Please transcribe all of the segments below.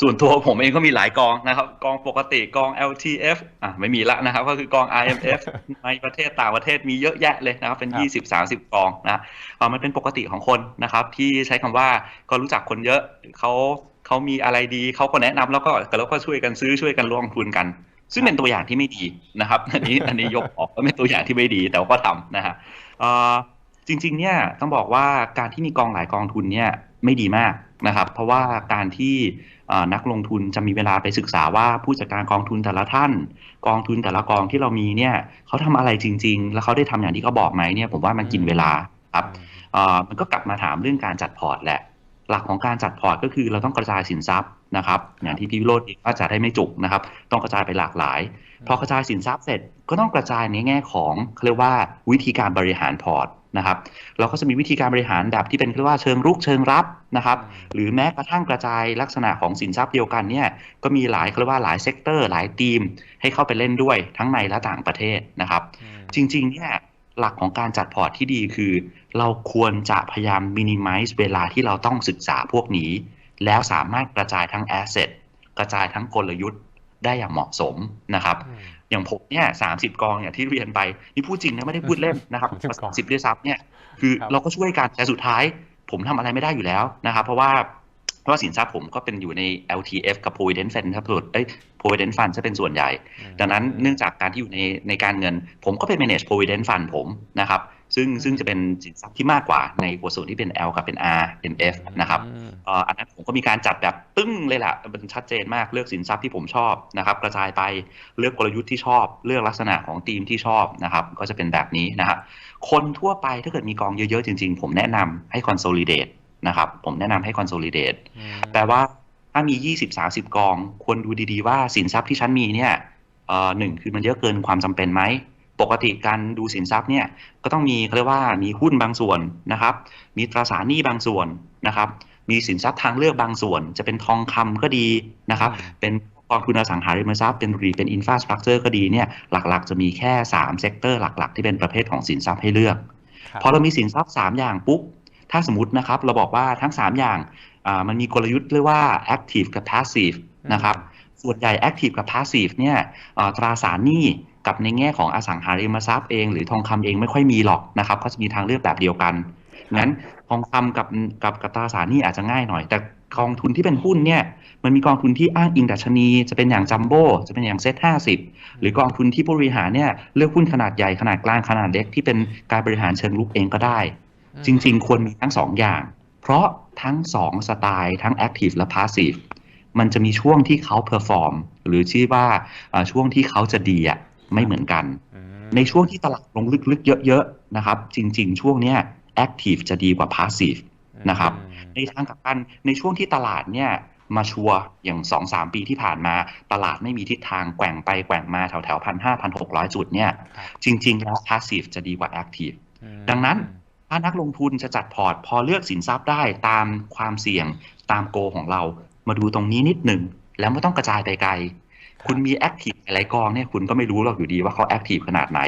ส่วนตัวผมเองก็มีหลายกองนะครับ กองปกติกอง LTF อะไม่มีละนะครับ ก็คือกอง IMF ในประเทศต่างประเทศมีเยอะแยะเลยนะครับ เป็นครับ20 30 กองนะอ่ามันเป็นปกติของคนนะครับ ที่ใช้คำว่าก็รู้จักคนเยอะเขาเขามีอะไรดีเขาก็แนะนำแล้วก็แล้วก็ช่วยกันซื้อช่วยกันลงทุนกัน ซึ่งเป็นตัวอย่างที่ไม่ดีนะครับ อันนี้อันนี้ยกออกว่าเป็นตัวอย่างที่ไม่ดีแต่ว่าก็ทำนะฮะเอ่อจริงๆเนี่ยต้องบอกว่าการที่มีกองหลายกองทุนเนี่ย ไม่ดีมากนะครับ เพราะว่าการที่นักลงทุนจะมีเวลาไปศึกษาว่าผู้จัดการกองทุนแต่ละท่าน กองทุนแต่ละกองที่เรามีเนี่ยเขาทำอะไรจริง ๆ แล้วเขาได้ทำอย่างที่เขาบอกไหมเนี่ยผมว่ามันกินเวลาครับมันก็กลับมาถามเรื่องการจัดพอร์ตแหละ หลักของการจัดพอร์ตก็คือเราต้องกระจายสินทรัพย์ นะครับอย่างที่พี่วิโรจน์เองก็จะได้ไม่จุกนะครับ ต้องกระจายไปหลากหลาย พอกระจายสินทรัพย์เสร็จก็ต้องกระจายในแง่ของเขาเรียกว่าวิธีการบริหารพอร์ตนะครับเราก็จะมีวิธีการบริหารแบบที่เป็นเรียกว่าเชิงรุกเชิงรับนะครับ หรือแม้กระทั่งกระจายลักษณะของสินทรัพย์เดียวกันเนี่ยก็มีหลายเขาเรียกว่าหลายเซกเตอร์ หลายทีม ให้เข้าไปเล่นด้วยทั้งในและต่างประเทศนะครับ จริงๆเนี่ยหลักของการจัดพอร์ตที่ดีคือ เราควรจะพยายามมินิมัลเวลาที่เราต้องศึกษาพวกนี้ แล้วสามารถกระจายทั้งแอสเซทกระจายทั้งกลยุทธ์ได้อย่างเหมาะสมนะครับ อย่างผมเนี่ยสามสิบกองอย่างที่เรียนไปนี่พูดจริงนะไม่ได้พูดเล่นนะครับ30กองสิบด้วยซ้ำเนี่ยคือครับเราก็ช่วยกันแต่สุดท้ายผมทำอะไรไม่ได้อยู่แล้วนะครับ เพราะว่าเพราะว่าสินทรัพย์ผมก็เป็นอยู่ใน LTF กับ Provident Fund ครับเอ้ย Provident Fund จะเป็นส่วนใหญ่ ดังนั้นเนื่องจากการที่อยู่ในในการเงิน ผมก็ไป manage provident fund ผมนะครับ ซึ่งซึ่งจะเป็นสินทรัพย์ที่มากกว่าในกว่าส่วนที่เป็น L กับเป็น R เป็น F นะครับอืมเอ่ออันนั้นผมก็มีการจัดแบบตึ้งเลยล่ะมันชัดเจนมากเลือกสินทรัพย์ที่ผมชอบนะครับ กระจายไปเลือกกลยุทธ์ที่ชอบ เลือกลักษณะของทีมที่ชอบนะครับ ก็จะเป็นแบบนี้นะครับคนทั่วไปถ้าเกิดมีกองเยอะๆจริง ๆ ผมแนะนำให้ consolidate นะครับ ผมแนะนำให้ consolidate แปลว่าถ้ามี 20 30 กอง ควรดูดีๆว่าสินทรัพย์ที่ฉันมีเนี่ยเอ่อหนึ่งคือมันเยอะเกินความจำเป็นไหม ปกติการดูสินทรัพย์เนี่ยก็ต้องมีเขาเรียกว่ามีหุ้นบางส่วนนะครับ มีตราสารหนี้บางส่วนนะครับ มีสินทรัพย์ทางเลือกบางส่วน จะเป็นทองคำก็ดีนะครับอืมเป็นกองทุนอสังหาริมทรัพย์เป็นรีเป็นอินฟ a สตรักเจอร์ก็ดีเนี่ยหลักๆ จะมีแค่3เซกเตอร์หลักๆ ที่เป็นประเภทของสินทรัพย์ให้เลือกครับพอเรามีสินทรัพย์ 3 อย่างปุ๊บถ้าสมมตินะครับเราบอกว่าทั้ง 3 อย่างอ่ามันมีกลยุทธ์เรียกว่า active กับ passive นะครับส่วนใหญ่ active กับ passive เนี่ยอ่าตราสารหนี้ กับในแง่ของอสังหาริมทรัพย์เองหรือทองคำเองไม่ค่อยมีหรอกนะครับเขาจะมีทางเลือกแบบเดียวกันงั้นทองคำกับกับกับตราสารหนี้อาจจะง่ายหน่อย แต่กองทุนที่เป็นหุ้นเนี่ยมันมีกองทุนที่อ้างอิงดัชนี จะเป็นอย่างจัมโบ้จะเป็นอย่างเซ็ตห้าสิบหรือกองทุนที่ผู้บริหารเนี่ยเลือกหุ้นขนาดใหญ่ขนาดกลางขนาดเล็กที่เป็นการบริหารเชิงลุกเองก็ได้ จริง ๆ ควรมีทั้งสองอย่าง เพราะทั้งสองสไตล์ทั้ง Active และ Passive มันจะมีช่วงที่เขา perform หรือชื่อว่าอ่าช่วงที่เขาจะดีอะ ไม่เหมือนกันอืมในช่วงที่ตลาดลงลึกๆ เยอะๆนะครับ จริงๆ ช่วงเนี้ย Active จะดีกว่า Passive นะครับในทางกลับกันในช่วงที่ตลาดเนี่ยมาชัวร์อย่างสองสามปีที่ผ่านมา ตลาดไม่มีทิศทางแกว่งไปแกว่งมาแถวแถวพันห้าพันหกร้อยจุดเนี่ยครับจริง ๆ แล้ว passive จะดีกว่า active อืมดังนั้นถ้านักลงทุนจะจัดพอร์ต พอเลือกสินทรัพย์ได้ตามความเสี่ยงตามโกของเรา มาดูตรงนี้นิดหนึ่ง แล้วไม่ต้องกระจายไปไกล คุณมีแอคทีฟหลายกองเนี่ยคุณก็ไม่รู้หรอกอยู่ดีว่าเขาแอคทีฟขนาดไหน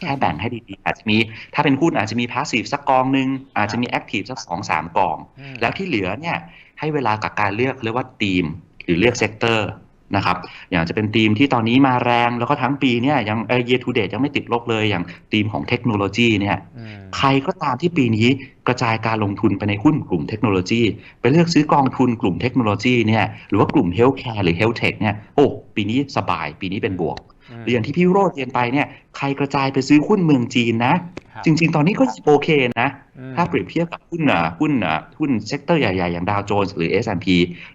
แค่แบ่งให้ดีๆอาจจะมี ถ้าเป็นหุ้นอาจจะมีพาสซีฟสักกองหนึ่งอาจจะมีแอคทีฟสักสองสามกองอืมแล้วที่เหลือเนี่ยให้เวลากับการเลือกเรียกว่าทีม หรือเลือกเซกเตอร์นะครับอย่างจะเป็นทีมที่ตอนนี้มาแรงแล้วก็ทั้งปีเนี่ยยังเอเยทูเดตยังไม่ติดลบเลยอย่างทีมของเทคโนโลยีเนี่ยอืมใครก็ตามที่ปีนี้ กระจายการลงทุนไปในหุ้นกลุ่มเทคโนโลยี ไปเลือกซื้อกองทุนกลุ่มเทคโนโลยีเนี่ยหรือว่ากลุ่มเฮลท์แคร์หรือเฮลท์เทคเนี่ยโอ้ปีนี้สบายปีนี้เป็นบวกอืมหรืออย่างที่พี่โรดเรียนไปเนี่ยใครกระจายไปซื้อหุ้นเมืองจีนนะครับจริง ๆ ตอนนี้ก็โอเคนะอืมถ้าเปรียบเทียบกับหุ้นอะหุ้นอะหุ้นเซกเตอร์ใหญ่ ๆ อย่างดาวโจนส์หรือ S&P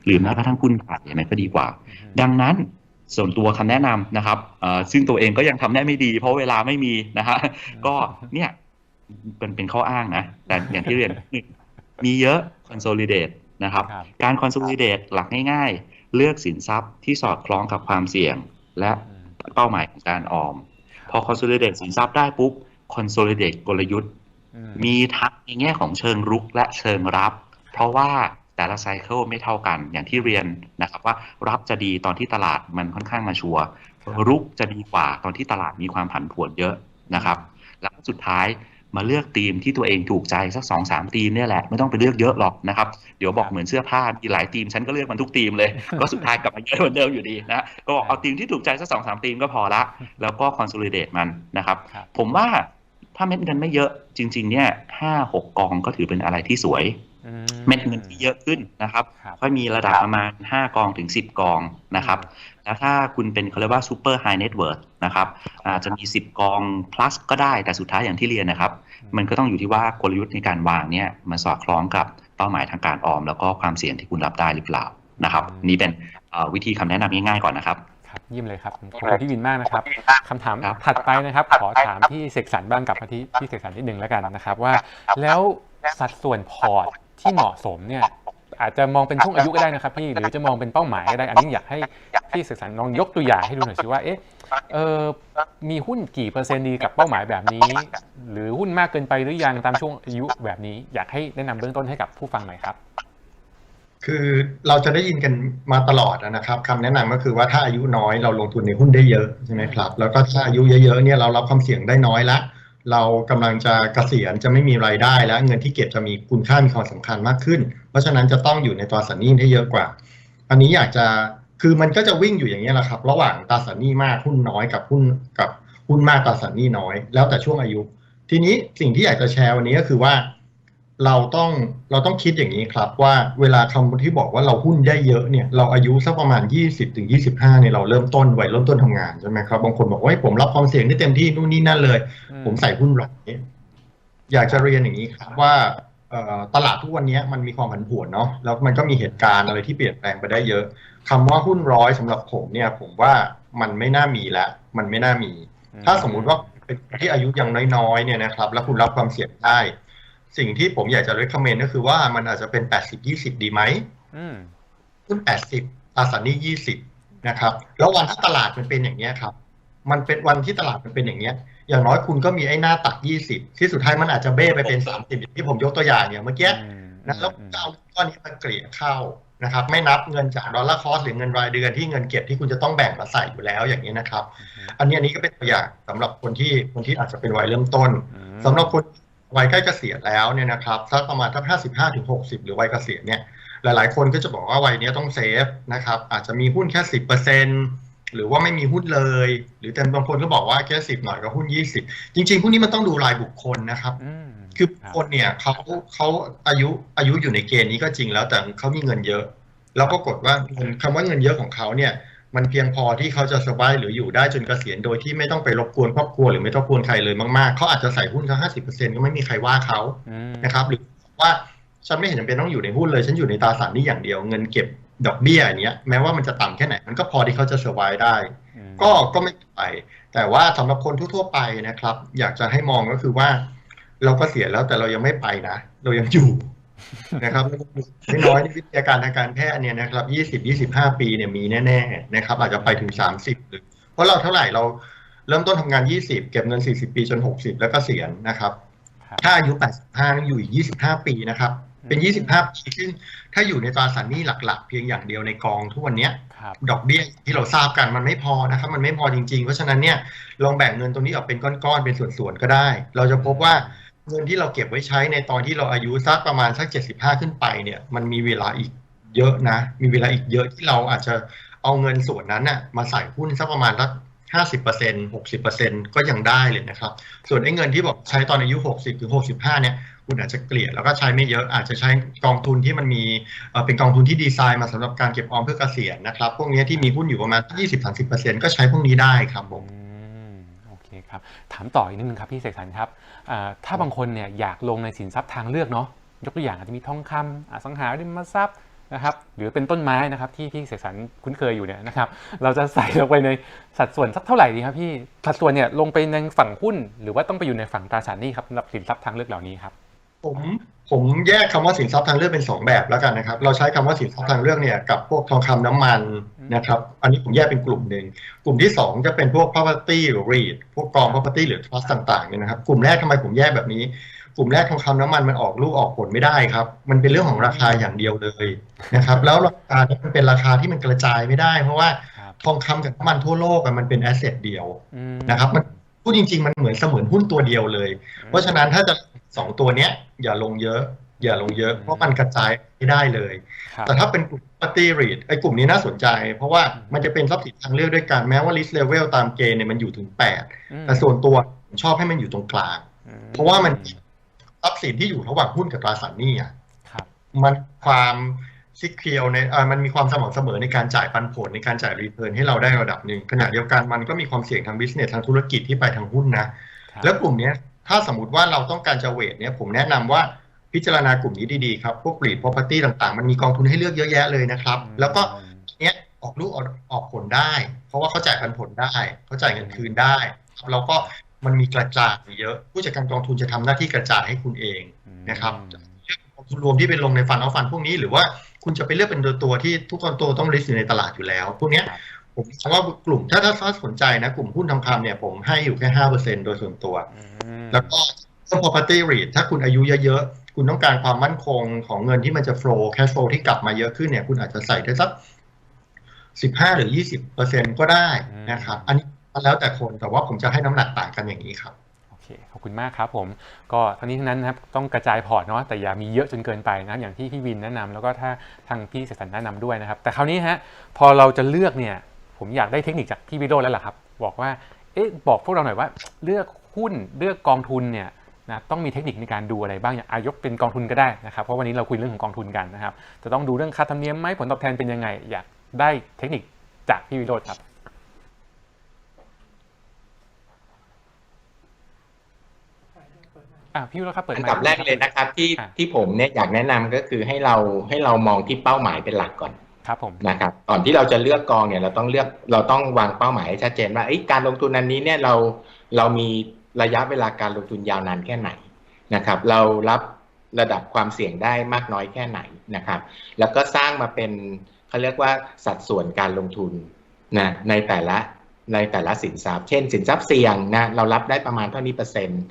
หรือแม้กระทั่งหุ้นไทยมันก็ดีกว่า ดังนั้นส่วนตัวคำแนะนำนะครับเอ่อซึ่งตัวเองก็ยังทำได้ไม่ดี เพราะเวลาไม่มีนะฮะก็เนี่ย เป็นเป็นข้ออ้างนะ แต่อย่างที่เรียนหนึ่งมีเยอะ consolidate นะครับครับ การ consolidate หลักง่ายๆ เลือกสินทรัพย์ที่สอดคล้องกับความเสี่ยง และอืมเป้าหมายของการออม พอ consolidate สินทรัพย์ได้ปุ๊บ consolidate กลยุทธ์อืมีทั้งในแง่ของเชิงรุกและเชิงรับ เพราะว่าแต่ละไซเคิลไม่เท่ากัน อย่างที่เรียนนะครับว่ารับจะดีตอนที่ตลาดมันค่อนข้างมาชัวร์รุกจะดีกว่าตอนที่ตลาดมีความผันผวนเยอะนะครับ แล้วสุดท้าย มาเลือกธีมที่ตัวเองถูกใจสักสองสามธีมเนี่ยแหละไม่ต้องไปเลือกเยอะหรอกนะครับเดี๋ยวบอกเหมือนเสื้อผ้ามีหลายธีมฉันก็เลือกมันทุกธีมเลย ก็สุดท้ายกลับมาเยอะเหมือนเดิมอยู่ดีนะก็บอกเอาธีมที่ถูกใจสักสองสามธีมก็พอละ แล้วก็ consolidate มันนะครับครับ ผมว่าถ้าเม็ดเงินไม่เยอะจริง ๆ เนี่ยห้าหกกองก็ถือเป็นอะไรที่สวยอื เม็ดเงินที่เยอะขึ้นนะครับครับ ค่อยมีระดับประมาณ 5 กองถึง 10 กองนะครับ แล้วถ้าคุณเป็นเขาเรียกว่า super high net worth นะครับอาจจะมี 10 กอง plus ก็ได้แต่สุดท้ายอย่างที่เรียนนะครับ มันก็ต้องอยู่ที่ว่ากลยุทธ์ในการวางเนี่ยมันสอดคล้องกับเป้าหมายทางการออม แล้วก็ความเสี่ยงที่คุณรับได้หรือเปล่านะครับ นี่เป็นเอ่อวิธีคำแนะนำง่ายๆก่อนนะครับครับเยี่ยมเลยครับขอบคุณพี่วินมากนะครับคำถามครับถัดไปนะครับ ขอถามพี่เสกสรรบ้างกลับมาที่พี่เสกสรรนิดนึงแล้วกันนะครับว่า แล้วสัดส่วนพอร์ต ที่เหมาะสมเนี่ยอาจจะมองเป็นช่วงอายุก็ได้นะครับพี่หรือจะมองเป็นเป้าหมายก็ได้ อันนี้อยากให้พี่เสกสรรลองยกตัวอย่างให้ดูหน่อยสิว่าเอ๊ะเออมีหุ้นกี่เปอร์เซ็นต์ดีกับเป้าหมายแบบนี้ หรือหุ้นมากเกินไปหรือยังตามช่วงอายุแบบนี้ อยากให้แนะนำเบื้องต้นให้กับผู้ฟังหน่อยครับ คือเราจะได้ยินกันมาตลอดนะครับคำแนะนำก็คือว่าถ้าอายุน้อยเราลงทุนในหุ้นได้เยอะใช่ไหมครับ แล้วก็ถ้าอายุเยอะๆเนี่ยเรารับความเสี่ยงได้น้อยละ เรากำลังจะเกษียณจะไม่มีรายได้ แล้วเงินที่เก็บจะมีคุณค่ามีความสำคัญมากขึ้น เพราะฉะนั้นจะต้องอยู่ในตราสารหนี้ให้เยอะกว่า อันนี้อยากจะคือมันก็จะวิ่งอยู่อย่างนี้แหละครับ ระหว่างตราสารหนี้มากหุ้นน้อยกับหุ้นกับหุ้นมากตราสารหนี้น้อย แล้วแต่ช่วงอายุ ทีนี้สิ่งที่อยากจะแชร์วันนี้ก็คือว่า เราต้องเราต้องคิดอย่างนี้ครับว่าเวลาคำที่บอกว่าเราหุ้นได้เยอะเนี่ยเราอายุสักประมาณ 20ถึง25เนี่ยเราเริ่มต้นวัยเริ่มต้นทำงานใช่ไหมครับบางคนบอกว่าเฮ้ยผมรับความเสี่ยงได้เต็มที่นู่นนี่นั่นเลย ผมใส่หุ้นร้อยอยากจะเรียนอย่างนี้ครับว่าเอ่อตลาดทุกวันนี้มันมีความผันผวนเนาะแล้วมันก็มีเหตุการณ์อะไรที่เปลี่ยนแปลงไปได้เยอะคำว่าหุ้นร้อยสำหรับผมเนี่ย ผมว่ามันไม่น่ามีแล้วมันไม่น่ามี ถ้าสมมุติว่าเป็นคนที่อายุยังน้อยๆเนี่ยนะครับ แล้วคุณรับความเสี่ยงได้ สิ่งที่ผมอยากจะ recommend ก็คือว่ามันอาจจะเป็น 80-20 ดีไหมอืมหุ้น 80ตราสารหนี้20 นะครับ แล้ววันที่ตลาดมันเป็นอย่างเนี้ยครับ มันเป็นวันที่ตลาดมันเป็นอย่างเนี้ย อย่างน้อยคุณก็มีไอ้หน้าตัก 20 ที่สุดท้ายมันอาจจะเบ้ไปเป็น 30อย่างที่ผมยกตัวอย่างอย่างเมื่อกี้อืมนะแล้วก็เอาก้อนนี้มาเกลี่ยเข้านะครับ ไม่นับเงินจากดอลลาร์คอสหรือเงินรายเดือนที่เงินเก็บที่คุณจะต้องแบ่งมาใส่อยู่แล้วอย่างนี้นะครับ อันนี้อันนี้ก็เป็นตัวอย่างสำหรับคนที่คนที่อาจจะเป็นวัยเริ่มต้นอืมสำหรับคน วัยใกล้เกษียณแล้วเนี่ยนะครับสักประมาณทั้ง55ถึง60หรือวัยเกษียณเนี่ยหลาย ๆ คนก็จะบอกว่าวัยเนี้ยต้องเซฟนะครับอาจจะมีหุ้นแค่10%หรือว่าไม่มีหุ้นเลย หรือแต่บางคนก็บอกว่าแค่10หน่อยก็หุ้น20จริงๆหุ้นนี้มันต้องดูรายบุคคลนะครับอืมคือคนเนี่ยเขาเขาอายุอายุอยู่ในเกณฑ์นี้ก็จริงแล้วแต่เขามีเงินเยอะ แล้วปรากฏว่าเงินคำว่าเงินเยอะของเขาเนี่ย มันเพียงพอที่เขาจะสบายหรืออยู่ได้จนเกษียณโดยที่ไม่ต้องไปรบกวนครอบครัวหรือไม่ต้องกวนใครเลยมากๆ เขาอาจจะใส่หุ้นเขาห้าสิบเปอร์เซ็นก็ไม่มีใครว่าเขานะครับ หรือว่าฉันไม่เห็นจำเป็นต้องอยู่ในหุ้นเลย ฉันอยู่ในตราสารนี้อย่างเดียวเงินเก็บดอกเบี้ยอย่างเงี้ยแม้ว่ามันจะต่ำแค่ไหน มันก็พอที่เขาจะสบายได้ ก็ก็ไม่ไปแต่ว่าสำหรับคนทั่วๆไปนะครับ อยากจะให้มองก็คือว่า เราก็เสียแล้วแต่เรายังไม่ไปนะ เรายังอยู่ นะครับไม่น้อยๆนี่วิทยาการทางการแพทย์เนี่ยนะครับยี่สิบยี่สิบห้าปีเนี่ยมีแน่ๆนะครับ อาจจะไปถึงสามสิบหรือเพราะเราเท่าไหร่เราเริ่มต้นทำงานยี่สิบเก็บเงินสี่สิบปีจนหกสิบแล้วก็เสียณนะครับครับ ถ้าอายุแปดสิบห้าอยู่อีกยี่สิบห้าปีนะครับ เป็นยี่สิบห้าปีซึ่งถ้าอยู่ในตราสารหนี้หลักๆ เพียงอย่างเดียวในกองทุกวันเนี้ยครับดอกเบี้ยที่เราทราบกันมันไม่พอนะครับ มันไม่พอจริงๆ เพราะฉะนั้นเนี่ยลองแบ่งเงินตรงนี้ออกเป็นก้อนๆเป็นส่วนๆก็ได้ เราจะพบว่า เงินที่เราเก็บไว้ใช้ในตอนที่เราอายุสักประมาณสักเจ็ดสิบห้าขึ้นไปเนี่ย มันมีเวลาอีกเยอะนะ มีเวลาอีกเยอะที่เราอาจจะเอาเงินส่วนนั้นน่ะมาใส่หุ้นสักประมาณสักห้าสิบเปอร์เซ็นหกสิบเปอร์เซ็นก็ยังได้เลยนะครับ ส่วนไอ้เงินที่บอกใช้ตอนอายุหกสิบถึงหกสิบห้าเนี่ยคุณอาจจะเกลี่ยแล้วก็ใช้ไม่เยอะอาจจะใช้กองทุนที่มันมีเป็นกองทุนที่ดีไซน์มาสำหรับการเก็บออมเพื่อเกษียณนะครับ พวกนี้ที่มีหุ้นอยู่ประมาณ20-30%ก็ใช้พวกนี้ได้ครับผม ครับถามต่ออีกนิดนึงครับพี่เสกสรรครับถ้าบางคนเนี่ยอยากลงในสินทรัพย์ทางเลือกเนาะยกตัวอย่างอาจจะมีทองคำอสังหาริมทรัพย์นะครับหรือเป็นต้นไม้นะครับที่พี่เสกสรรคุ้นเคยอยู่เนี่ยนะครับเราจะใส่ลงไปในสัดส่วนสักเท่าไหร่ดีครับพี่สัดส่วนเนี่ยลงไปในฝั่งหุ้น หรือว่าต้องไปอยู่ในฝั่งตราสารหนี้ครับสำหรับสินทรัพย์ทางเลือกเหล่านี้ครับผม ผมแยกคำว่าสินทรัพย์ทางเลือกเป็นสองแบบแล้วกันนะครับ เราใช้คำว่าสินทรัพย์ทางเลือกเนี่ยกับพวกทองคำน้ำมันนะครับ อันนี้ผมแยกเป็นกลุ่มหนึ่ง กลุ่มที่สองจะเป็นพวก property หรือ REIT พวกกอง property หรือ trust ต่างๆเนี่ยนะครับ กลุ่มแรกทำไมผมแยกแบบนี้ กลุ่มแรกทองคำน้ำมันมันออกลูกออกผลไม่ได้ครับ มันเป็นเรื่องของราคาอย่างเดียวเลยนะครับ แล้วราคาเนี่ยมันเป็นราคาที่มันกระจายไม่ได้ เพราะว่าครับทองคำกับน้ำมันทั่วโลกอะมันเป็นแอสเซทเดียวอืมนะครับมัน พูดจริง ๆ มันเหมือนเสมือนหุ้นตัวเดียวเลย เพราะฉะนั้นถ้าจะสองตัวเนี้ย อย่าลงเยอะ อย่าลงเยอะ เพราะมันกระจายไม่ได้เลยครับแต่ถ้าเป็นกลุ่ม property REIT ไอ้กลุ่มนี้น่าสนใจ เพราะว่ามันจะเป็นทรัพย์สินทางเลือกด้วยกันแม้ว่า risk level ตามเกณฑ์เนี่ยมันอยู่ถึง8อืมแต่ส่วนตัวผมชอบให้มันอยู่ตรงกลางอืเพราะว่ามันทรัพย์สินที่อยู่ระหว่างหุ้นกับตราสารหนี้อะครับมันความ ซิเคียวในอ่ามันมีความสม่ำเสมอในการจ่ายปันผลในการจ่ายรีเทิร์นให้เราได้ระดับหนึ่งขณะเดียวกันมันก็มีความเสี่ยงทางบิสเนสทางธุรกิจที่ไปทางหุ้นนะครับแล้วกลุ่มเนี้ยถ้าสมมติว่าเราต้องการจะเวทเนี่ยผมแนะนำว่าพิจารณากลุ่มนี้ดีๆครับ พวก REIT property ต่างๆ มันมีกองทุนให้เลือกเยอะแยะเลยนะครับ แล้วก็เนี้ยออกลูกออกออกผลได้ เพราะว่าเขาจ่ายปันผลได้เขาจ่ายเงินคืนได้ครับแล้วก็มันมีกระจายเยอะ ผู้จัดการกองทุนจะทำหน้าที่กระจายให้คุณเองนะครับกองทุน รวมที่เป็นลงในฟันเอาฟันพวกนี้หรือว่าคุณจะไปเลือกเป็นตัวตัวที่ทุกคนตัวต้อง list อยู่ในตลาดอยู่แล้ว พวกเนี้ยครับผมคิดว่ากลุ่มถ้าถ้าถ้าสนใจนะกลุ่มหุ้นทองคำเนี่ยผมให้อยู่แค่ห้าเปอร์เซ็นโดยส่วนตัวอืมแล้วก็เรื่อง property REIT ถ้าคุณอายุเยอะๆ คุณต้องการความมั่นคงของเงินที่มันจะ flow cash flow ที่กลับมาเยอะขึ้นเนี่ยคุณอาจจะใส่ได้สักสิบห้าหรือยี่สิบเปอร์เซ็นก็ได้นะครับ อันนี้แล้วแต่คนแต่ว่าผมจะให้น้ำหนักต่างกันอย่างนี้ครับโอเค ขอบคุณมากครับผม ก็ทั้งนี้ทั้งนั้นนะครับต้องกระจายพอร์ตเนาะแต่อย่ามีเยอะจนเกินไปนะครับอย่างที่พี่วินแนะนำแล้วก็ถ้าทางพี่เสกสรรแนะนำด้วยนะครับ แต่คราวนี้ฮะพอเราจะเลือกเนี่ยผมอยากได้เทคนิคจากพี่วิโรจน์แล้วล่ะครับ บอกว่าเอ๊ะบอกพวกเราหน่อยว่า เลือกหุ้นเลือกกองทุนเนี่ยนะต้องมีเทคนิคในการดูอะไรบ้างอย่างอายกเป็นกองทุนก็ได้นะครับเพราะวันนี้เราคุยเรื่องของกองทุนกันนะครับจะต้องดูเรื่องค่าธรรมเนียมไหมผลตอบแทนเป็นยังไง อยากได้เทคนิคจากพี่วิโรจน์ครับ อะพี่วิโรจน์ครับเปิดอันไมค์ดับแรกเลยนะครับ ที่อะที่ผมเนี่ยอยากแนะนำก็คือให้เราให้เรามองที่เป้าหมายเป็นหลักก่อนครับผมนะครับก่อนที่เราจะเลือกกองเนี่ยเราต้องเลือกเราต้องวางเป้าหมายให้ชัดเจนว่าเอ้ยการลงทุนอันนี้เนี่ยเราเรามีระยะเวลาการลงทุนยาวนานแค่ไหนนะครับ เรารับระดับความเสี่ยงได้มากน้อยแค่ไหนนะครับ แล้วก็สร้างมาเป็นเขาเรียกว่าสัดส่วนการลงทุนนะในแต่ละในแต่ละสินทรัพย์ เช่น สินทรัพย์เสี่ยงนะเรารับได้ประมาณเท่านี้เปอร์เซ็นต์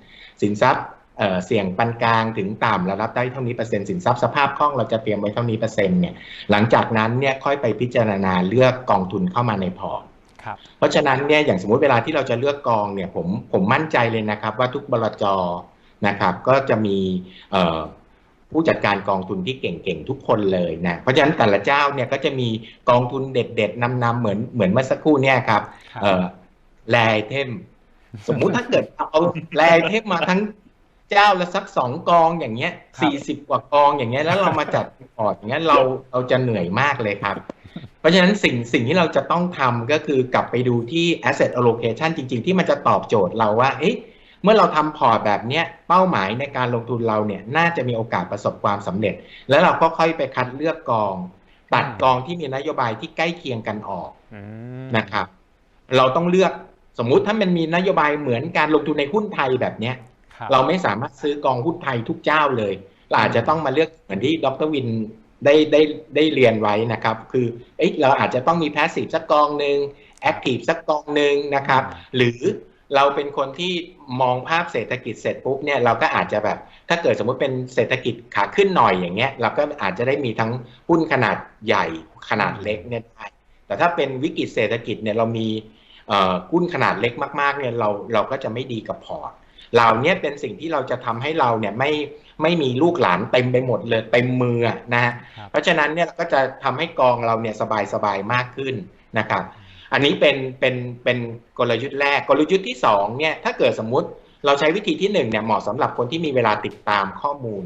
สินทรัพย์ เอ่อเสี่ยงปานกลางถึงต่ำเรารับได้เท่านี้เปอร์เซ็นต์สินทรัพย์สภาพคล่องเราจะเตรียมไว้เท่านี้เปอร์เซ็นต์เนี่ยหลังจากนั้นเนี่ยค่อยไปพิจารณาเลือกกองทุนเข้ามาในพอร์ตครับเพราะฉะนั้นเนี่ยอย่างสมมุติเวลาที่เราจะเลือกกองเนี่ยผมผมมั่นใจเลยนะครับ ว่าทุกบลจนะครับ ก็จะมีเอ่อผู้จัดการกองทุนที่เก่งๆทุกคนเลยนะ เพราะฉะนั้นแต่ละเจ้าเนี่ยก็จะมีกองทุนเด็ดๆนำๆเหมือนเหมือนเมื่อสักครู่เนี่ยครับครับเอ่อแรไอเทม สมมุติถ้าเกิดเอาแรไอเทมมาทั้ง เจ้าละสักสองกองอย่างเงี้ยครับสี่สิบกว่ากองอย่างเงี้ยแล้วเรามาจัดพอร์ตอย่างเงี้ยเราเราจะเหนื่อยมากเลยครับ เพราะฉะนั้นสิ่งสิ่งที่เราจะต้องทำก็คือกลับไปดูที่ asset allocation จริง ๆ ที่มันจะตอบโจทย์เราว่า เอ๊ะเมื่อเราทำพอร์ตแบบเนี้ยเป้าหมายในการลงทุนเราเนี่ยน่าจะมีโอกาสประสบความสำเร็จ แล้วเราก็ค่อยไปคัดเลือกกอง ตัดกองที่มีนโยบายที่ใกล้เคียงกันออกอืมนะครับ เราต้องเลือกสมมุติถ้ามันมีนโยบายเหมือนการลงทุนในหุ้นไทยแบบเนี้ยครับ เราไม่สามารถซื้อกองหุ้นไทยทุกเจ้าเลยเราอาจจะต้องมาเลือกเหมือนที่ดรวินได้ได้ได้เรียนไว้นะครับ คือเอ๊ะเราอาจจะต้องมีแพสซีฟสักกองหนึ่งแอคทีฟสักกองหนึ่งนะครับ หรือเราเป็นคนที่มองภาพเศรษฐกิจเสร็จปุ๊บเนี่ยเราก็อาจจะแบบ ถ้าเกิดสมมุติเป็นเศรษฐกิจขาขึ้นหน่อยอย่างเงี้ย เราก็อาจจะได้มีทั้งหุ้นขนาดใหญ่ขนาดเล็กเนี่ยได้แต่ถ้าเป็นวิกฤตเศรษฐกิจเนี่ยเรามีเอ่อหุ้นขนาดเล็กมากๆเนี่ยเราเราก็จะไม่ดีกับพอร์ต เหล่าเนี้ยเป็นสิ่งที่เราจะทำให้เราเนี่ยไม่ไม่มีลูกหลานเต็มไปหมดเลยเต็มมืออะนะฮะครับเพราะฉะนั้นเนี่ยก็จะทำให้กองเราเนี่ยสบายสบายมากขึ้นนะครับ อันนี้เป็นเป็นเป็นกลยุทธ์แรกกลยุทธ์ที่สองเนี่ยถ้าเกิดสมมุติเราใช้วิธีที่หนึ่งเนี่ยเหมาะสำหรับคนที่มีเวลาติดตามข้อมูล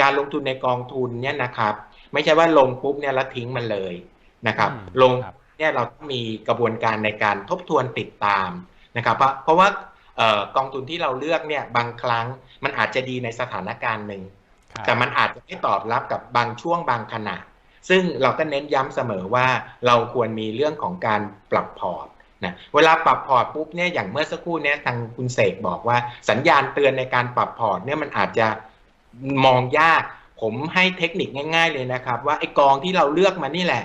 การลงทุนในกองทุนเนี่ยนะครับ ไม่ใช่ว่าลงปุ๊บเนี่ยแล้วทิ้งมันเลยนะครับอืมลงครับเนี่ยเราต้องมีกระบวนการในการทบทวนติดตามนะครับ เพราะเพราะว่าเอ่อ กองทุนที่เราเลือกเนี่ยบางครั้งมันอาจจะดีในสถานการณ์หนึ่งครับแต่มันอาจจะไม่ตอบรับกับบางช่วงบางขณะ ซึ่งเราก็เน้นย้ำเสมอว่าเราควรมีเรื่องของการปรับพอร์ตนะเวลาปรับพอร์ตปุ๊บเนี่ยอย่างเมื่อสักครู่เนี่ยทางคุณเสกบอกว่าสัญญาณเตือนในการปรับพอร์ตเนี่ยมันอาจจะมองยาก ผมให้เทคนิคง่าย ๆ เลยนะครับ ว่าไอ้กองที่เราเลือกมานี่แหละ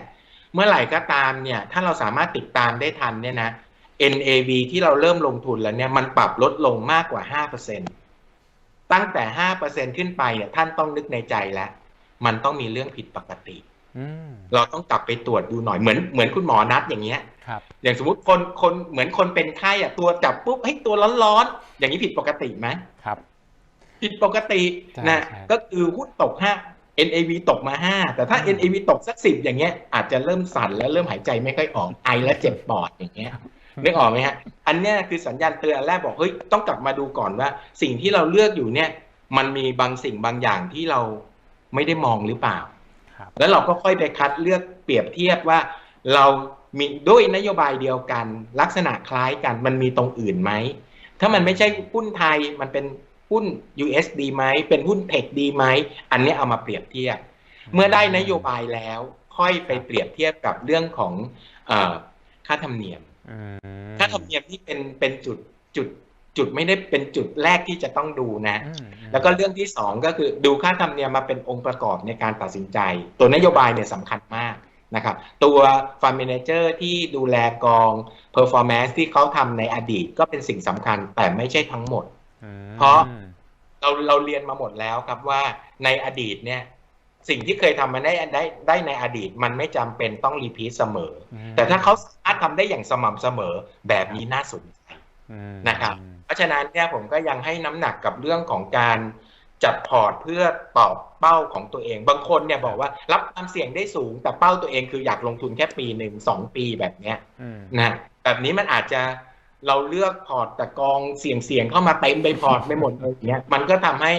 เมื่อไหร่ก็ตามเนี่ยถ้าเราสามารถติดตามได้ทันเนี่ยนะ NAV ที่เราเริ่มลงทุนแล้วเนี่ยมันปรับลดลงมากกว่า 5%ตั้งแต่ 5%ขึ้นไปเนี่ยท่านต้องนึกในใจแล้ว มันต้องมีเรื่องผิดปกติอืมเราต้องกลับไปตรวจดูหน่อยเหมือนเหมือนคุณหมอนัดอย่างเงี้ยครับอย่างสมมติคนคนเหมือนคนเป็นไข้อะตัวจับปุ๊บเฮ้ยตัวร้อนๆอย่างนี้ผิดปกติไหมครับ ผิดปกติใช่นะใช่ก็คือหุ้นตกห้า NAV ตกมาห้าแต่ถ้าอืม NAV ตกสักสิบอย่างเงี้ยอาจจะเริ่มสั่นแล้วเริ่มหายใจไม่ค่อยออกไอและเจ็บปอดอย่างเงี้ย นึกออกไหมฮะ อันเนี้ยคือสัญญาณเตือนอันแรกบอกเฮ้ยต้องกลับมาดูก่อนว่า สิ่งที่เราเลือกอยู่เนี่ย มันมีบางสิ่งบางอย่างที่เราไม่ได้มองหรือเปล่าครับแล้วเราก็ค่อยไปคัดเลือกเปรียบเทียบว่า เรามีด้วยนโยบายเดียวกัน ลักษณะคล้ายกันมันมีตรงอื่นไหม ถ้ามันไม่ใช่หุ้นไทยมันเป็นหุ้น US ดีไหมเป็นหุ้นเทคดีไหมอันเนี้ยเอามาเปรียบเทียบ เมื่อได้นโยบายแล้ว ค่อยไปเปรียบเทียบกับเรื่องของเออค่าธรรมเนียมอืม ค่าธรรมเนียมนี่เป็นเป็นจุดจุดจุดไม่ได้เป็นจุดแรกที่จะต้องดูนะอืมแล้วก็เรื่องที่สองก็คือดูค่าธรรมเนียมมาเป็นองค์ประกอบในการตัดสินใจ ตัวนโยบายเนี่ยสำคัญมากนะครับ ตัวฟ u ร์ม m เนเจอร์ที่ดูแลกอง performance ที่เขาทำในอดีตก็เป็นสิ่งสำคัญแต่ไม่ใช่ทั้งหมดอืมเพราะเราเราเรียนมาหมดแล้วครับว่าในอดีตเนี่ย สิ่งที่เคยทำมาได้ได้ได้ในอดีต มันไม่จำเป็นต้องรีพีทเสมออืมแต่ถ้าเขาสามารถทำได้อย่างสม่ำเสมอแบบนี้น่าสนใจอืมนะครับ เพราะฉะนั้นเนี่ยผมก็ยังให้น้ำหนักกับเรื่องของการจัดพอร์ตเพื่อตอบเป้าของตัวเอง บางคนเนี่ยบอกว่ารับความเสี่ยงได้สูง แต่เป้าตัวเองคืออยากลงทุนแค่ปีหนึ่งสองปีแบบเนี้ยอืมนะแบบนี้มันอาจจะเราเลือกพอร์ตแต่กองเสี่ยงเสี่ยงๆเข้ามาเต็มไปพอร์ตไปหมดเลยอย่างเงี้ยมันก็ทำให้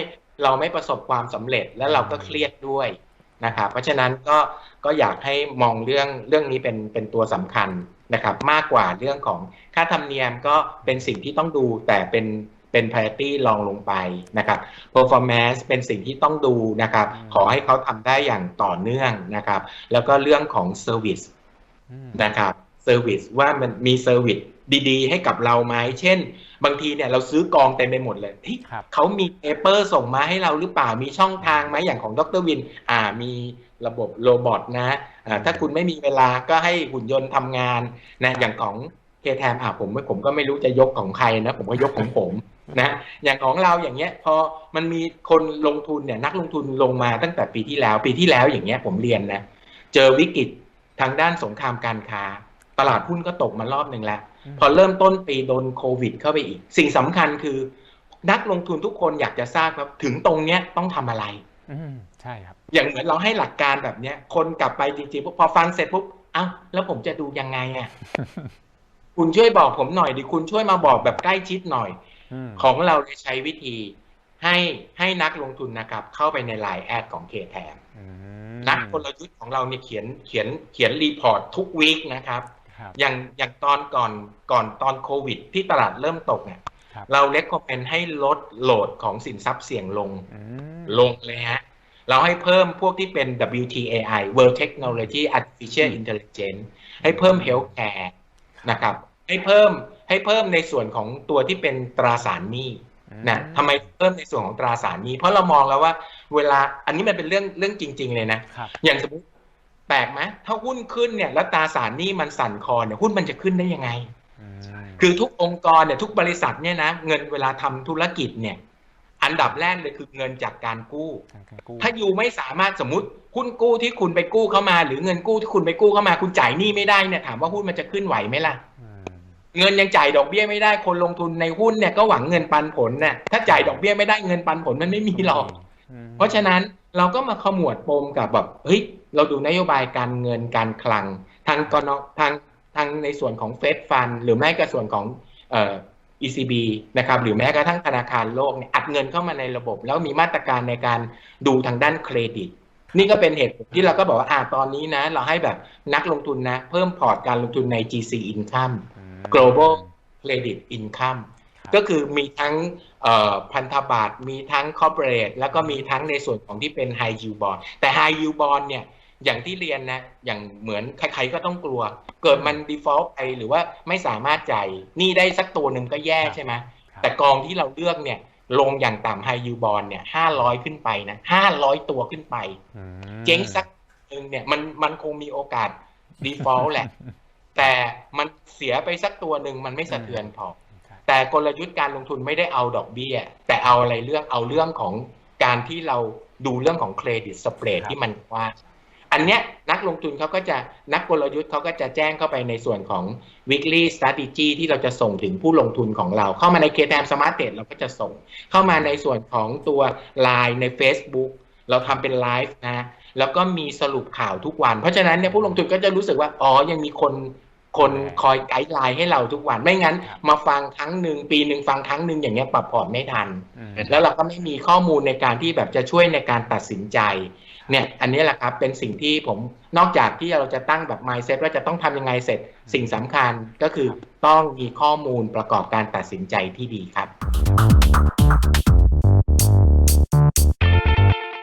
เราไม่ประสบความสำเร็จและเราก็เครียดด้วยนะครับเพราะฉะนั้นก็ก็อยากให้มองเรื่องเรื่องนี้เป็นเป็นตัวสำคัญนะครับมากกว่าเรื่องของค่าธรรมเนียมก็เป็นสิ่งที่ต้องดูแต่เป็นเป็น priority รองลงไปนะครับ performance เป็นสิ่งที่ต้องดูนะครับอืมขอให้เขาทำได้อย่างต่อเนื่องนะครับ แล้วก็เรื่องของ service อืมนะครับเซอร์วิสว่ามันมีเซอร์วิส ดีๆ ให้กับเราไหมเช่น บางทีเนี่ยเราซื้อกองเต็มไปหมดเลยเฮ้ยครับเขามีเปเปอร์ส่งมาให้เราหรือเปล่ามีช่องทางไหมอย่างของดรวิน อ่ามีระบบโรบอทนะอ่าถ้าคุณไม่มีเวลาก็ให้หุ่นยนต์ทำงานนะอย่างของเคแทมอ่าผมผมก็ไม่รู้จะยกของใครนะ ผมก็ยกของผมนะอย่างของเราอย่างเงี้ยพอมันมีคนลงทุนเนี่ยนักลงทุนลงมาตั้งแต่ปีที่แล้ว ปีที่แล้วอย่างเงี้ยผมเรียนนะ เจอวิกฤตทางด้านสงครามการค้า ตลาดหุ้นก็ตกมารอบหนึ่งแล้ว พอเริ่มต้นปีโดนโควิด เข้าไปอีก สิ่งสำคัญคือ นักลงทุนทุกคนอยากจะทราบครับถึงตรงเนี้ยต้องทำอะไรอืมใช่ครับ อย่างเหมือนเราให้หลักการแบบเนี้ย คนกลับไปจริงๆปุ๊บพอฟังเสร็จปุ๊บเอ้าแล้วผมจะดูยังไงอะคุณช่วยบอกผมหน่อยดิคุณช่วยมาบอกแบบใกล้ชิดหน่อยอืมของเราจะใช้วิธีให้ให้นักลงทุนนะครับ เข้าไปในไลน์แอดของเคแทมอืมนักกลยุทธ์ของเราเนี่ยเขียนเขียนเขียนรีพอร์ตทุกวีคนะครับครับ อย่างอย่างตอนก่อนก่อนตอนโควิด ที่ตลาดเริ่มตกเนี่ยครับเราเล็กก็เป็นให้ลดโหลดของสินทรัพย์เสี่ยงลงอืมลงเลยฮะ เราให้เพิ่มพวกที่เป็น WTAI World Technology Artificial Intelligence ให้เพิ่ม Healthcare นะครับ ให้เพิ่มให้เพิ่มในส่วนของตัวที่เป็นตราสารหนี้นะทำไมเพิ่มในส่วนของตราสารหนี้ เพราะเรามองแล้วว่า เวลาอันนี้มันเป็นเรื่องเรื่องจริง ๆ เลยนะครับอย่างสมมติแปลกไหมถ้าหุ้นขึ้นเนี่ยแล้วตราสารหนี้มันสั่นคลอนเนี่ยหุ้นมันจะขึ้นได้ยังไงอืมคือทุกองค์กรเนี่ยทุกบริษัทเนี่ยนะเงินเวลาทำธุรกิจเนี่ย อันดับแรกเลยคือเงินจากการกู้การการกู้ ถ้าอยู่ไม่สามารถสมมติหุ้นกู้ที่คุณไปกู้เข้ามา หรือเงินกู้ที่คุณไปกู้เข้ามาคุณจ่ายหนี้ไม่ได้เนี่ยถามว่าหุ้นมันจะขึ้นไหวไหมล่ะอืมเงินยังจ่ายดอกเบี้ยไม่ได้คนลงทุนในหุ้นเนี่ยก็หวังเงินปันผลเนี่ยถ้าจ่ายดอกเบี้ยไม่ได้เงินปันผลมันไม่มีหรอกอืมเพราะฉะนั้นเราก็มาขมวดปมกับแบบเฮ้ย เราดูนโยบายการเงินการคลังทางกนทางทางในส่วนของเฟดฟันหรือแม้กระส่วนของเอ่อ ECB นะครับหรือแม้กระทั่งธนาคารโลกเนี่ยอัดเงินเข้ามาในระบบ แล้วมีมาตรการในการดูทางด้านเครดิต นี่ก็เป็นเหตุผลที่เราก็บอกว่าอ่าตอนนี้นะ เราให้แบบนักลงทุนนะ เพิ่มพอร์ตการลงทุนใน GC Income อืม global Credit Income ครับก็คือมีทั้งเอ่อพันธบัตรมีทั้ง corporate แล้วก็มีทั้งในส่วนของที่เป็น high yield bond แต่ high yield bond เนี่ย อย่างที่เรียนนะ อย่างเหมือนใครๆก็ต้องกลัว เกิดมัน default ไปหรือว่าไม่สามารถจ่ายหนี่ได้สักตัวหนึ่งก็แย่ใช่ไหมครับแต่กองที่เราเลือกเนี่ย ลงอย่างต่ำ high yield bond เนี่ยห้าร้อยขึ้นไปนะห้าร้อยตัวขึ้นไปอืมเจ๊งสักหนึ่งเนี่ยมันมันคงมีโอกาส default แหละ แต่มันเสียไปสักตัวหนึ่งมันไม่สะเทือนพอครับแต่กลยุทธ์การลงทุนไม่ได้เอาดอกเบี้ย แต่เอาอะไรเรื่องเอาเรื่องของการที่เราดูเรื่องของเครดิตสเปรดครับที่มันกว้าง อันเนี้ยนักลงทุนเขาก็จะนักกลยุทธ์เขาก็จะแจ้งเข้าไปในส่วนของ weekly strategy ที่เราจะส่งถึงผู้ลงทุนของเรา เข้ามาใน KTM Smart Trade เราก็จะส่ง เข้ามาในส่วนของตัว Line ใน Facebook เราทำเป็นไลฟ์นะแล้วก็มีสรุปข่าวทุกวัน เพราะฉะนั้นเนี่ยผู้ลงทุนก็จะรู้สึกว่า อ๋อ ยังมีคนคนคอยไกด์ไลน์ให้เราทุกวัน ไม่งั้น มาฟังครั้งหนึ่งปีหนึ่งฟังครั้งหนึ่งอย่างเงี้ยปรับพอร์ตไม่ทันอืมแล้วเราก็ไม่มีข้อมูลในการที่แบบจะช่วยในการตัดสินใจ เนี่ยอันนี้แหละครับเป็นสิ่งที่ผมนอกจากที่เราจะตั้งแบบ mindset ว่าจะต้องทำยังไงเสร็จ สิ่งสำคัญก็คือต้องมีข้อมูลประกอบการตัดสินใจที่ดีครับ